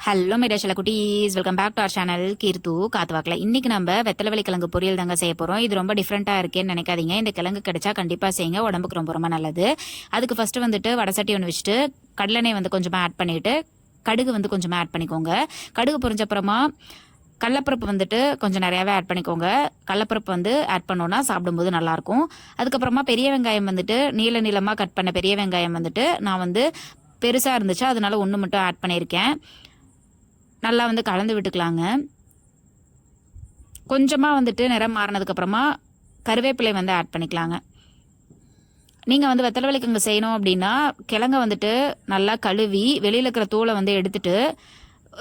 Hello மிரேஷல குட்டீஸ் welcome back to our channel கீர்த்து காத்துவாக்கில் இன்னைக்கு நம்ம வெத்தலை கிழங்கு பொரியல் தாங்க செய்ய போகிறோம் இது ரொம்ப டிஃப்ரெண்ட்டாக இருக்கேன்னு நினைக்காதீங்க இந்த கிழங்கு கிடைச்சா கண்டிப்பாக செய்யுங்க உடம்புக்கு ரொம்ப ரொம்ப நல்லது அதுக்கு ஃபர்ஸ்ட் வந்துட்டு வடசட்டி ஒன்று வச்சுட்டு கடலெண்ணெய் வந்து கொஞ்சமாக ஆட் பண்ணிட்டு கடுகு வந்து கொஞ்சமாக ஆட் பண்ணிக்கோங்க கடுகு பொறிஞ்ச அப்புறமா கடலப்பருப்பு வந்துட்டு கொஞ்சம் நிறையாவே ஆட் பண்ணிக்கோங்க கடலப்பருப்பு வந்து ஆட் பண்ணோன்னா சாப்பிடும்போது நல்லாயிருக்கும் அதுக்கப்புறமா பெரிய வெங்காயம் வந்துட்டு நீள நீளமாக கட் பண்ண பெரிய வெங்காயம் வந்துட்டு நான் வந்து பெருசாக இருந்துச்சு அதனால ஒன்று மட்டும் ஆட் பண்ணியிருக்கேன் நல்லா வந்து கலந்து விட்டுக்கலாங்க. கொஞ்சமாக வந்துட்டு நிறம் மாறினதுக்கப்புறமா கருவேப்பிலை வந்து ஆட் பண்ணிக்கலாங்க. நீங்கள் வந்து வெத்தலை கிழங்கு செய்யணும் அப்படின்னா கிழங்க வந்துட்டு நல்லா கழுவி வெளியில் இருக்கிற தூளை வந்து எடுத்துட்டு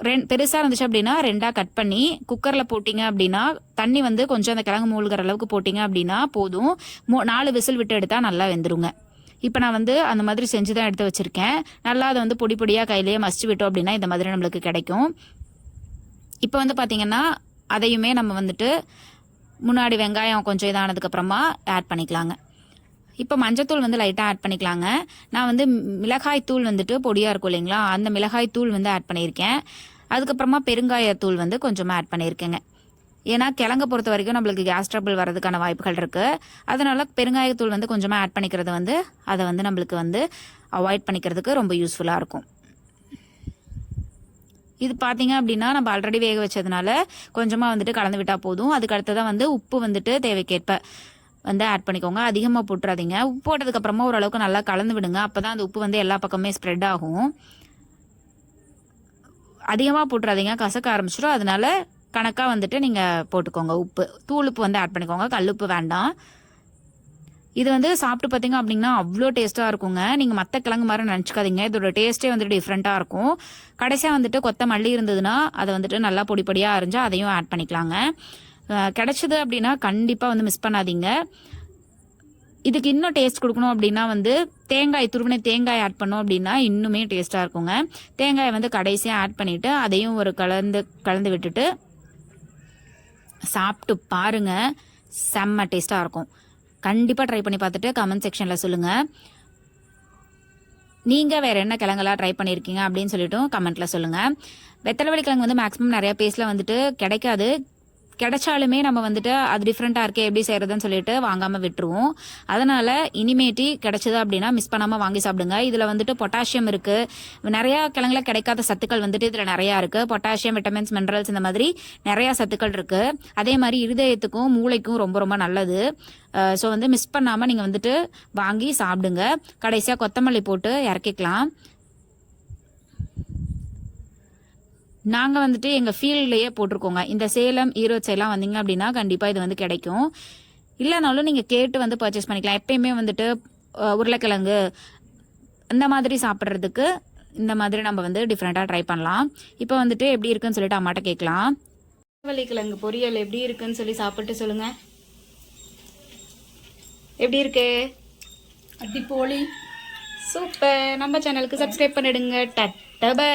ரெண் பெருசாக இருந்துச்சு அப்படின்னா ரெண்டாக கட் பண்ணி குக்கரில் போட்டிங்க அப்படின்னா தண்ணி வந்து கொஞ்சம் அந்த கிழங்கு மூழ்கிற அளவுக்கு போட்டிங்க அப்படின்னா போதும். மூ நாலு விசில் விட்டு எடுத்தால் நல்லா வெந்துருங்க. இப்போ நான் வந்து அந்த மாதிரி செஞ்சு தான் எடுத்து வச்சுருக்கேன். நல்லா அதை வந்து பொடி பொடியாக கையிலேயே மசிச்சு விட்டோம் அப்படின்னா இந்த மாதிரி நம்மளுக்கு கிடைக்கும். இப்போ வந்து பார்த்திங்கன்னா அதையுமே நம்ம வந்துட்டு முன்னாடி வெங்காயம் கொஞ்சம் இதானதுக்கப்புறமா ஆட் பண்ணிக்கலாங்க. இப்போ மஞ்சத்தூள் வந்து லைட்டாக ஆட் பண்ணிக்கலாங்க. நான் வந்து மிளகாய் தூள் வந்துட்டு பொடியாக இருக்கும் இல்லைங்களா? அந்த மிளகாய் தூள் வந்து ஆட் பண்ணியிருக்கேன். அதுக்கப்புறமா பெருங்காயத்தூள் வந்து கொஞ்சமாக ஆட் பண்ணியிருக்கேங்க. ஏன்னா கிழங்க பொறுத்த வரைக்கும் நம்மளுக்கு கேஸ் ட்ரபிள் வரதுக்கான வாய்ப்புகள் இருக்குது அதனால பெருங்காயத்தூள் வந்து கொஞ்சமாக ஆட் பண்ணிக்கிறது வந்து அதை வந்து நம்மளுக்கு வந்து அவாய்ட் பண்ணிக்கிறதுக்கு ரொம்ப யூஸ்ஃபுல்லாக இருக்கும். இது பார்த்தீங்க அப்படின்னா நம்ம ஆல்ரெடி வேக வச்சதுனால கொஞ்சமாக வந்துட்டு கலந்து விட்டால் போதும். அதுக்கு அடுத்ததான் வந்து உப்பு வந்துட்டு தேவைக்கேற்ப வந்து ஆட் பண்ணிக்கோங்க. அதிகமாக போட்டுறாதீங்க. உப்பு போட்டதுக்கப்புறமா ஓரளவுக்கு நல்லா கலந்து விடுங்க. அப்போ தான் அந்த உப்பு வந்து எல்லா பக்கமே ஸ்ப்ரெட் ஆகும். அதிகமாக போட்டுறாதீங்க. கசக்க ஆரம்பிச்சிடும். அதனால கணக்காக வந்துட்டு நீங்கள் போட்டுக்கோங்க. உப்பு தூள் உப்பு வந்து ஆட் பண்ணிக்கோங்க. கல்லுப்பு வேண்டாம். இது வந்து சாப்பிட்டு பார்த்தீங்க அப்படின்னா அவ்வளோ டேஸ்ட்டாக இருக்குங்க. நீங்கள் மற்ற கிழங்கு மாதிரி நினச்சிக்காதீங்க. இதோட டேஸ்ட்டே வந்துட்டு டிஃப்ரெண்ட்டாக இருக்கும். கடைசியாக வந்துட்டு கொத்தமல்லி இருந்ததுன்னா அதை வந்துட்டு நல்லா பொடி பொடியாக அரைஞ்சா அதையும் ஆட் பண்ணிக்கலாங்க. கிடச்சிது அப்படின்னா கண்டிப்பாக வந்து மிஸ் பண்ணாதீங்க. இதுக்கு இன்னும் டேஸ்ட் கொடுக்கணும் அப்படின்னா வந்து தேங்காய் துருவினை தேங்காய் ஆட் பண்ணோம் அப்படின்னா இன்னுமே டேஸ்ட்டாக இருக்குங்க. தேங்காயை வந்து கடைசியாக ஆட் பண்ணிவிட்டு அதையும் ஒரு கலந்து கலந்து விட்டுட்டு சாப்பிட்டு பாருங்க. செம்ம டேஸ்ட்டாக இருக்கும். கண்டிப்பாக ட்ரை பண்ணி பார்த்துட்டு கமெண்ட் செக்ஷனில் சொல்லுங்கள் நீங்கள் வேறு என்ன கிழங்கெல்லாம் ட்ரை பண்ணியிருக்கீங்க அப்படின்னு சொல்லிட்டும் கமெண்ட்டில் சொல்லுங்கள் வெத்தலை கிழங்கு வந்து மேக்ஸிமம் நிறையா பேஸில் வந்துட்டு கிடைக்காது. கிடைச்சாலுமே நம்ம வந்துட்டு அது டிஃப்ரெண்ட்டாக இருக்கே எப்படி செய்கிறதுன்னு சொல்லிட்டு வாங்காமல் விட்டுருவோம். அதனால் இனிமேட்டி கிடைச்சது அப்படின்னா மிஸ் பண்ணாமல் வாங்கி சாப்பிடுங்க. இதில் வந்துட்டு பொட்டாசியம் இருக்குது நிறையா கிழங்குல கிடைக்காத சத்துக்கள் வந்துட்டு இதில் நிறையா இருக்குது பொட்டாசியம் விட்டமின்ஸ் மினரல்ஸ் இந்த மாதிரி நிறையா சத்துக்கள் இருக்குது அதே மாதிரி இருதயத்துக்கும் மூளைக்கும் ரொம்ப ரொம்ப நல்லது. ஸோ வந்து மிஸ் பண்ணாமல் நீங்கள் வந்துட்டு வாங்கி சாப்பிடுங்க. கடைசியாக கொத்தமல்லி போட்டு இறக்கிக்கலாம். நாங்கள் வந்துட்டு எங்கள் ஃபீல்ட்லேயே போட்டிருக்கோங்க. இந்த சேலம் ஈரோடு சைட்லாம் வந்தீங்க அப்படின்னா கண்டிப்பாக இது வந்து கிடைக்கும். இல்லைனாலும் நீங்கள் கேட்டு வந்து பர்ச்சேஸ் பண்ணிக்கலாம். எப்பயுமே வந்துட்டு உருளைக்கிழங்கு இந்த மாதிரி சாப்பிட்றதுக்கு இந்த மாதிரி நம்ம வந்து டிஃப்ரெண்ட்டாக ட்ரை பண்ணலாம். இப்போ வந்துட்டு எப்படி இருக்குன்னு சொல்லிட்டு அம்மாட்ட கேட்கலாம். வள்ளிக்கிழங்கு பொரியல் எப்படி இருக்குன்னு சொல்லி சாப்பிட்டு சொல்லுங்க. எப்படி இருக்கு? அடிப்போலி சூப்பர். நம்ம சேனலுக்கு சப்ஸ்கிரைப் பண்ணிடுங்க. டட்ட பை